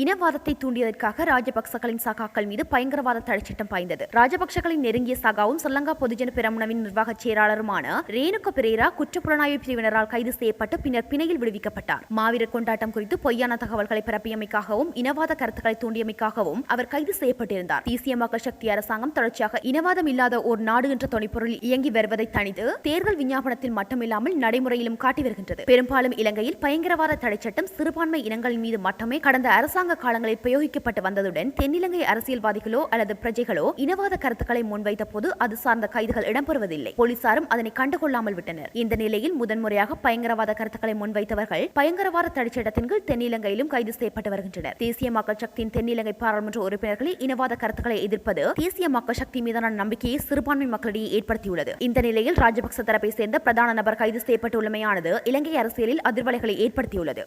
இனவாதத்தை தூண்டியதற்காக ராஜபக்சகளின் சகாக்கள் மீது பயங்கரவாத தடைச்சட்டம் பாய்ந்தது. ராஜபக்சகளின் நெருங்கிய சகாவும் ஸ்ரீலங்கா பொதுஜன பெரமுனவின் நிர்வாக செயலாளருமான ரேணுக பெரேரா குற்றப்புலனாய்வு பிரிவினரால் கைது செய்யப்பட்டு பின்னர் பிணையில் விடுவிக்கப்பட்டார். மாவீரர் கொண்டாட்டம் குறித்து பொய்யான தகவல்களை பரப்பியமைக்காகவும் இனவாத கருத்துக்களை தூண்டியமைக்காகவும் அவர் கைது செய்யப்பட்டிருந்தார். தேசிய மக்கள் சக்தி அரசாங்கம் தொடர்ச்சியாக இனவாதம் இல்லாத ஒரு நாடு என்ற தொனிப்பொருள் இயங்கி வருவதை தணித்து தேர்தல் விஞ்ஞாபனத்தில் மட்டுமில்லாமல் நடைமுறையிலும் காட்டி வருகின்றது. பெரும்பாலும் இலங்கையில் பயங்கரவாத தடைச்சட்டம் சிறுபான்மை இனங்களின் மீது மட்டுமே கடந்த அரசாங்க காலங்களில் பிரயோகிக்கப்பட்டு வந்ததுடன் தென்னிலங்கை அரசியல்வாதிகளோ அல்லது பிரஜைகளோ இனவாத கருத்துக்களை முன்வைத்த போது அது சார்ந்த கைதுகள் இடம்பெறுவதில்லை. போலீசாரும் அதனை கண்டுகொள்ளாமல் விட்டனர். இந்த நிலையில் முதன்முறையாக பயங்கரவாத கருத்துக்களை முன்வைத்தவர்கள் பயங்கரவாத தடைச்சட்டத்தின் கீழ் தென்னிலங்கையிலும் கைது செய்யப்பட்டு வருகின்றனர். தேசிய மக்கள் சக்தியின் தென்னிலங்கை பாராளுமன்ற உறுப்பினர்களில் இனவாத கருத்துக்களை எதிர்ப்பது தேசிய மக்கள் சக்தி மீதான நம்பிக்கையை சிறுபான்மை மக்களிடையே ஏற்படுத்தியுள்ளது. இந்த நிலையில் ராஜபக்ச தரப்பை சேர்ந்த பிரதான நபர் கைது செய்யப்பட்டுள்ளமையானது இலங்கை அரசியலில் அதிர்வலைகளை ஏற்படுத்தியுள்ளது.